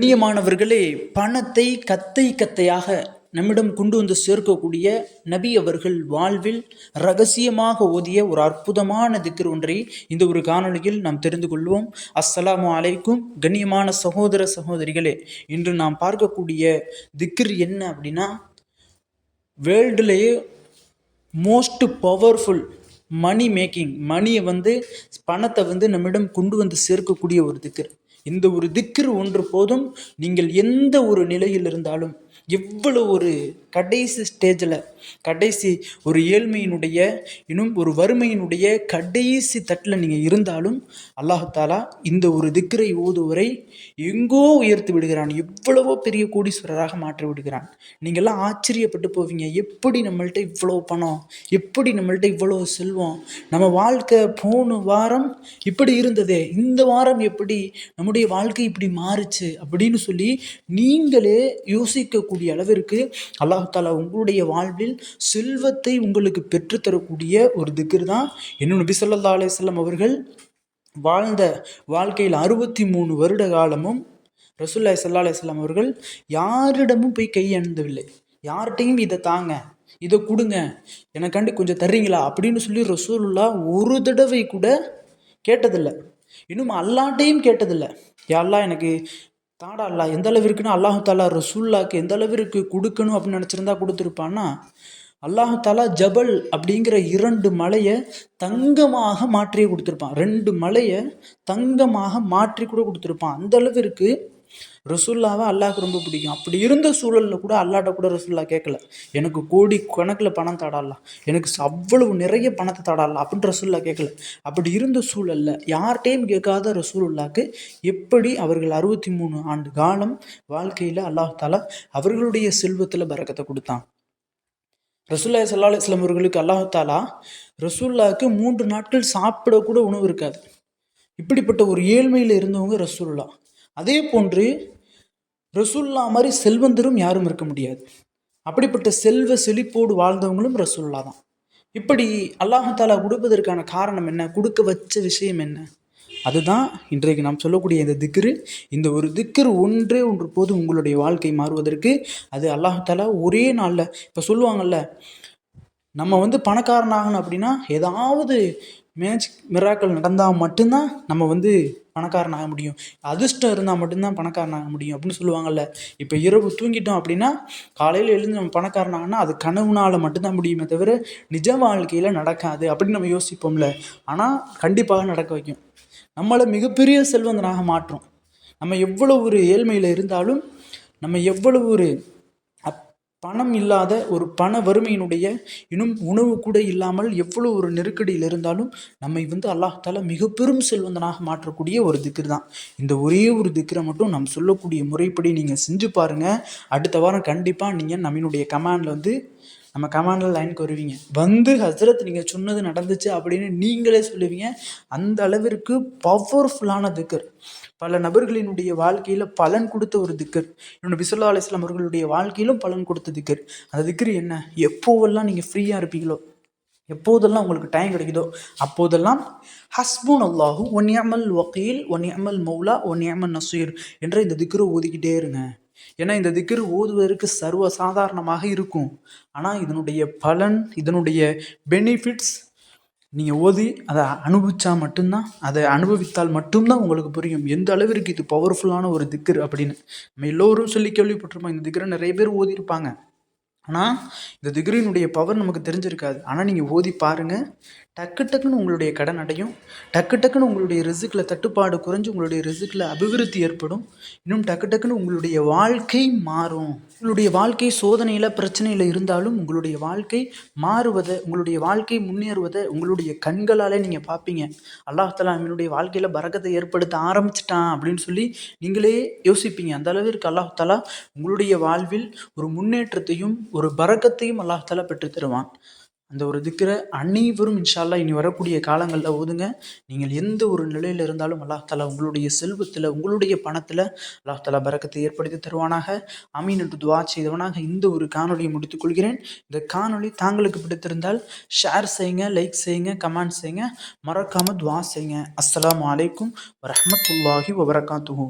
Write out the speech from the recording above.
கண்ணியமானவர்களே பணத்தை கத்தை கத்தையாக நம்மிடம் கொண்டு வந்து சேர்க்கக்கூடிய நபி அவர்கள் வாழ்வில் ரகசியமாக ஓதிய ஒரு அற்புதமான திக்கர் ஒன்றை இந்த ஒரு காணொளியில் நாம் தெரிந்து கொள்வோம். அஸ்ஸலாமு அலைக்கும் கண்ணியமான சகோதர சகோதரிகளே இன்று நாம் பார்க்கக்கூடிய திக்கர் என்ன அப்படின்னா வேர்ல்டுலேயே மோஸ்ட் பவர்ஃபுல் மணி மேக்கிங் மணியை வந்து பணத்தை வந்து நம்மிடம் கொண்டு வந்து சேர்க்கக்கூடிய ஒரு திக்கர் இந்த ஒரு திக்கர் ஒன்று போதும். நீங்கள் எந்த ஒரு நிலையில் இருந்தாலும் எவ்வளோ ஒரு கடைசி ஸ்டேஜில் கடைசி ஒரு ஏழ்மையினுடைய இன்னும் ஒரு வறுமையினுடைய கடைசி தட்டில் நீங்கள் இருந்தாலும் அல்லாஹாலா இந்த ஒரு திக்கரை ஓதுவரை எங்கோ உயர்த்தி விடுகிறான். எவ்வளவோ பெரிய கோடீஸ்வரராக மாற்றி விடுகிறான். நீங்கள்லாம் ஆச்சரியப்பட்டு போவீங்க. எப்படி நம்மள்ட்ட இவ்வளோ பணம்? எப்படி நம்மள்ட்ட இவ்வளோ செல்வம்? நம்ம வாழ்க்கை போன வாரம் இப்படி இருந்ததே. இந்த வாரம் எப்படி? நம்முடைய வாழ்க்கை இப்படி மாறுச்சு அப்படின்னு சொல்லி நீங்களே யோசிக்க யோசிக்கக்கூடிய அளவிற்கு அல்லாஹ் தாலா உங்களுடைய வாழ்வில் செல்வத்தை உங்களுக்கு பெற்றுத்தரக்கூடிய ஒரு திக்கர் தான் இன்னும் நபி ஸல்லல்லாஹு அலையம் அவர்கள் வாழ்ந்த வாழ்க்கையில் அறுபத்தி மூணு வருட காலமும் ரசூல்லாய் சல்லா அலையம் அவர்கள் யாரிடமும் போய் கையெழுந்தவில்லை யார்கிட்டையும் இதை தாங்க இதை கொடுங்க எனக்காண்டி கொஞ்சம் தர்றீங்களா அப்படின்னு சொல்லி ரசூலுல்லா ஒரு தடவை கூட கேட்டதில்லை. இன்னும் அல்லாட்டையும் கேட்டதில்லை. யாரெல்லாம் எனக்கு தாடா அல்லா எந்த அளவிற்குன்னு அல்லாஹு தாலா ரசூல்லாக்கு எந்த அளவிற்கு கொடுக்கணும் அப்படின்னு நினச்சிருந்தா கொடுத்துருப்பான்னா அல்லாஹு தாலா ஜபல் அப்படிங்கிற இரண்டு மலையை தங்கமாக மாற்றியே கொடுத்துருப்பான். ரெண்டு மலையை தங்கமாக மாற்றி கூட கொடுத்துருப்பான். அந்த அளவிற்கு ரசுல்லாவை அல்லாஹ் ரொம்ப பிடிக்கும். அப்படி இருந்த சூழலில் கூட அல்லாட்ட கூட ரசுல்லா கேட்கல எனக்கு கோடி கணக்கில் பணம் தாடாலாம் எனக்கு அவ்வளவு நிறைய பணத்தை தாடாலாம் அப்படின்னு ரசுல்லா கேட்கல அப்படி இருந்த சூழலில் யார்கிட்டையும் கேட்காத ரசூலுல்லாக்கு எப்படி அவர்கள் அறுபத்தி மூணு ஆண்டு காலம் வாழ்க்கையில் அல்லாஹாலா அவர்களுடைய செல்வத்தில் பறக்கத்தை கொடுத்தான். ரசூல்லா சல்லா அலுவலாம் அவர்களுக்கு அல்லாஹாலா ரசூல்லாவுக்கு மூன்று நாட்கள் சாப்பிடக்கூட உணவு இருக்காது. இப்படிப்பட்ட ஒரு ஏழ்மையில் இருந்தவங்க ரசூல்லா அதே போன்று ரசுல்லா மாதிரி செல்வந்தரும் யாரும் இருக்க முடியாது. அப்படிப்பட்ட செல்வ செழிப்போடு வாழ்ந்தவங்களும் ரசுல்லா தான். இப்படி அல்லாஹாலா கொடுப்பதற்கான காரணம் என்ன? கொடுக்க வச்ச விஷயம் என்ன? அதுதான் இன்றைக்கு நாம் சொல்லக்கூடிய இந்த திக்ரு. இந்த ஒரு திக்ரு ஒன்றே ஒன்று போது உங்களுடைய வாழ்க்கை மாறுவதற்கு. அது அல்லாஹாலா ஒரே நாளில் இப்போ சொல்லுவாங்கல்ல நம்ம வந்து பணக்காரனாகணும் அப்படின்னா ஏதாவது மேஜிக் மிராக்கள் நடந்தால் மட்டும்தான் நம்ம வந்து பணக்காரனாக முடியும். அதிர்ஷ்டம் இருந்தால் மட்டும்தான் பணக்காரனாக முடியும் அப்படின்னு சொல்லுவாங்கல்ல. இப்போ இரவு தூங்கிட்டோம் அப்படின்னா காலையில் எழுந்து நம்ம பணக்காரனாகனா அது கனவுனால் மட்டும்தான் முடியுமே தவிர நிஜ வாழ்க்கையில் நடக்காது அப்படின்னு நம்ம யோசிப்போம்ல. ஆனால் கண்டிப்பாக நடக்க வைக்கும். நம்மளை மிகப்பெரிய செல்வந்தனாக மாற்றும். நம்ம எவ்வளோ ஒரு ஏழ்மையில் இருந்தாலும் நம்ம எவ்வளவு ஒரு பணம் இல்லாத ஒரு பண வறுமையினுடைய இன்னும் உணவு கூட இல்லாமல் எவ்வளோ ஒரு நெருக்கடியில் இருந்தாலும் நம்மை வந்து அல்லாஹால மிக பெரும் செல்வந்தனாக மாற்றக்கூடிய ஒரு திக்ர் தான் இந்த ஒரே ஒரு திக்ரை மட்டும் நம்ம சொல்லக்கூடிய முறைப்படி நீங்கள் செஞ்சு பாருங்கள் அடுத்த வாரம் கண்டிப்பாக நீங்கள் நம்மளுடைய கமாண்டில் வந்து நம்ம கமாண்டில் லைனுக்கு வருவீங்க வந்து ஹசரத் நீங்கள் சொன்னது நடந்துச்சு அப்படின்னு நீங்களே சொல்லுவீங்க. அந்த அளவிற்கு பவர்ஃபுல்லான திக்கர். பல நபர்களினுடைய வாழ்க்கையில் பலன் கொடுத்த ஒரு திக்கர். என்னோட பிசுல்லா அலிஸ்லாம் அவர்களுடைய வாழ்க்கையிலும் பலன் கொடுத்த திக்கர். அந்த திக்கர் என்ன? எப்போவெல்லாம் நீங்கள் ஃப்ரீயாக இருப்பீங்களோ எப்போதெல்லாம் உங்களுக்கு டைம் கிடைக்குதோ அப்போதெல்லாம் ஹஸ்பூன் அல்லாஹூ ஒன்யாமல் வக்கீல் ஒன்யாமல் மௌலா ஒன் அமல் நசீர் என்ற இந்த திக்கரை ஓதிக்கிட்டே இருங்க. ஏன்னா இந்த திக்கர் ஓதுவதற்கு சர்வ சாதாரணமாக இருக்கும். ஆனால் இதனுடைய பலன் இதனுடைய பெனிஃபிட்ஸ் நீங்கள் ஓதி அதை அனுபவித்தா மட்டும்தான் அதை அனுபவித்தால் மட்டும்தான் உங்களுக்கு புரியும். எந்த அளவிற்கு இது பவர்ஃபுல்லான ஒரு திக்கர் அப்படின்னு. நம்ம எல்லோரும் சொல்லி கேள்விப்பட்டிருப்போம் இந்த திக்கரை நிறைய பேர் ஓதியிருப்பாங்க. ஆனால் இந்த திக்ரினுடைய பவர் நமக்கு தெரிஞ்சிருக்காது. ஆனால் நீங்கள் ஓதி பாருங்கள் டக்கு டக்குன்னு உங்களுடைய கடன் அடையும். டக்கு டக்குன்னு உங்களுடைய ரிசுக்கில் தட்டுப்பாடு குறைஞ்சு உங்களுடைய ரிசுக்கில் அபிவிருத்தி ஏற்படும். இன்னும் டக்கு டக்குன்னு உங்களுடைய வாழ்க்கை மாறும். உங்களுடைய வாழ்க்கை சோதனையில் பிரச்சனையில் இருந்தாலும் உங்களுடைய வாழ்க்கை மாறுவதை உங்களுடைய வாழ்க்கை முன்னேறுவதை உங்களுடைய கண்களாலே நீங்கள் பார்ப்பீங்க. அல்லாஹலா என்னுடைய வாழ்க்கையில் பறக்கத்தை ஏற்படுத்த ஆரம்பிச்சிட்டான் அப்படின்னு சொல்லி நீங்களே யோசிப்பீங்க. அந்த அளவிற்கு அல்லாஹாலா உங்களுடைய வாழ்வில் ஒரு முன்னேற்றத்தையும் ஒரு பறக்கத்தையும் அல்லாஹால பெற்று தருவான். அந்த ஒரு திக்கிற அனைவரும் இன்ஷால்லா இனி வரக்கூடிய காலங்களில் ஓதுங்க. நீங்கள் எந்த ஒரு நிலையில் இருந்தாலும் அல்லாஹாலா உங்களுடைய செல்வத்தில் உங்களுடைய பணத்தில் அல்லாஹாலா பறக்கத்தை ஏற்படுத்தி தருவானாக. அமீன் என்று துவா செய்தவனாக இந்த ஒரு காணொலியை முடித்துக்கொள்கிறேன் இந்த காணொலி தாங்களுக்கு பிடித்திருந்தால் ஷேர் செய்யுங்க லைக் செய்யுங்க கமெண்ட் செய்யுங்க. மறக்காமல் துவா செய்யுங்க. அஸ்லாம் வலைக்கும் வரமத்துல்லாஹி வபரகாத்துஹூ.